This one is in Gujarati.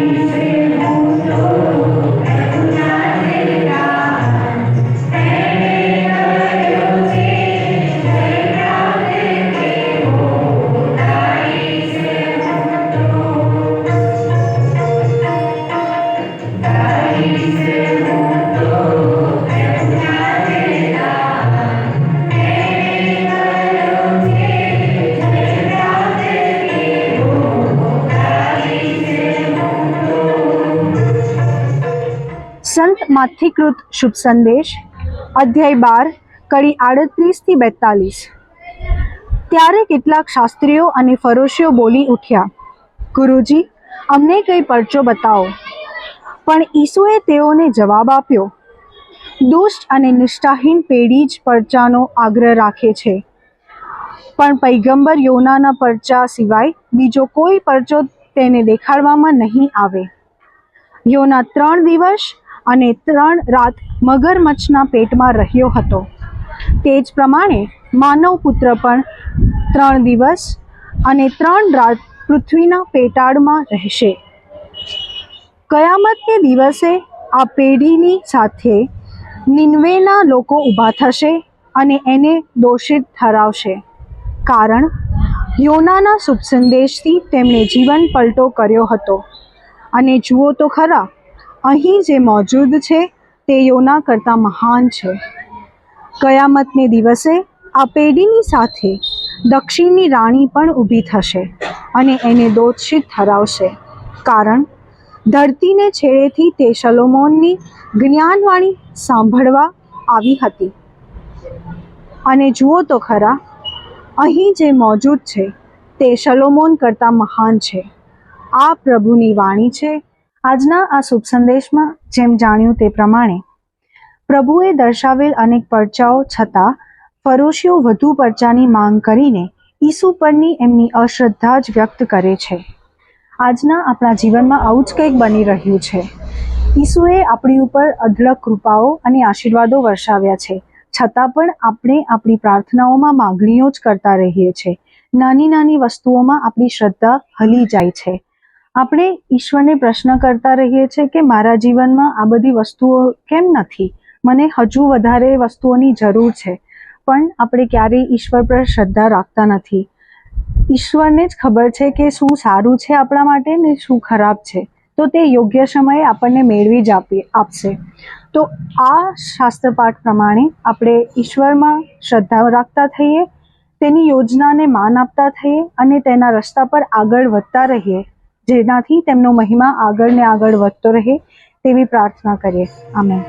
السيد સંત માથીકૃત શુભ સંદેશ, અધ્યાય બાર, કડી આડત્રીસથી બેતાલીસ. ત્યારે કેટલાક શાસ્ત્રીઓ અને ફરોશીઓ બોલી ઉઠ્યા, ગુરુજી, અમને કંઈ પરચો બતાવો. પણ ઈસુએ તેઓને જવાબ આપ્યો, દુષ્ટ અને નિષ્ઠાહીન પેઢી જ પરચાનો આગ્રહ રાખે છે. પણ પૈગંબર યોનાના પરચા સિવાય બીજો કોઈ પરચો તેને દેખાડવામાં નહીં આવે. યોના ત્રણ દિવસ અને ત્રણ રાત મગરમચ્છના પેટમાં રહ્યો હતો. તે જ પ્રમાણે માનવ પુત્ર પણ ત્રણ દિવસ અને ત્રણ રાત પૃથ્વીના પેટાળમાં રહેશે. કયામતને દિવસે આ પેઢીની સાથે નિન્વેના લોકો ઊભા થશે અને એને દોષિત ઠરાવશે. કારણ, યોનાના શુભ સંદેશથી તેમણે જીવન પલટો કર્યો હતો. અને જુઓ તો ખરા અહીં જે મોજૂદ છે તે યોના કરતાં મહાન છે. કયામતને દિવસે આ પેઢીની સાથે દક્ષિણની રાણી પણ ઊભી થશે અને એને દોષિત ઠરાવશે. કારણ, ધરતીને છેડેથી તે સલોમોનની જ્ઞાનવાણી સાંભળવા આવી હતી. અને જુઓ તો ખરા, અહીં જે મોજૂદ છે તે સલોમોન કરતાં મહાન છે. આ પ્રભુની વાણી છે આજના આ શુભ સંદેશમાં જેમ જાણ્યું તે પ્રમાણે, પ્રભુએ દર્શાવેલ અનેક પરચાઓ છતાં ફરોશીઓ વધુ પરચાની માંગ કરીને ઈસુ પરની એમની અશ્રદ્ધા જ વ્યક્ત કરે છે. આજના આપણા જીવનમાં આવું જ કંઈક બની રહ્યું છે. ઈસુએ આપણી ઉપર અઢળક કૃપાઓ અને આશીર્વાદો વર્ષાવ્યા છે. છતાં પણ આપણે આપણી પ્રાર્થનાઓમાં માગણીઓ જ કરતા રહીએ છીએ નાની નાની વસ્તુઓમાં આપણી શ્રદ્ધા હલી જાય છે. આપણે ઈશ્વરને પ્રશ્ન કરતા રહીએ છીએ કે મારા જીવનમાં આ બધી વસ્તુઓ કેમ નથી? મને હજુ વધારે વસ્તુઓની જરૂર છે, પણ આપણે ક્યારેય ઈશ્વર પર શ્રદ્ધા રાખતા નથી. ઈશ્વરને જ ખબર છે કે શું સારું છે આપણા માટે ને શું ખરાબ છે. તો તે યોગ્ય સમયે આપણને મેળવી જ આપી, આપશે. તો આ શાસ્ત્ર પાઠ પ્રમાણે આપણે ઈશ્વરમાં શ્રદ્ધા રાખતા થઈએ, તેની યોજનાને માન આપતા થઈએ અને તેના રસ્તા પર આગળ વધતા રહીએ. જેનાથી તેમનો મહિમા આગળ ને આગળ વધતો રહે તેવી પ્રાર્થના કરીએ. આમેન.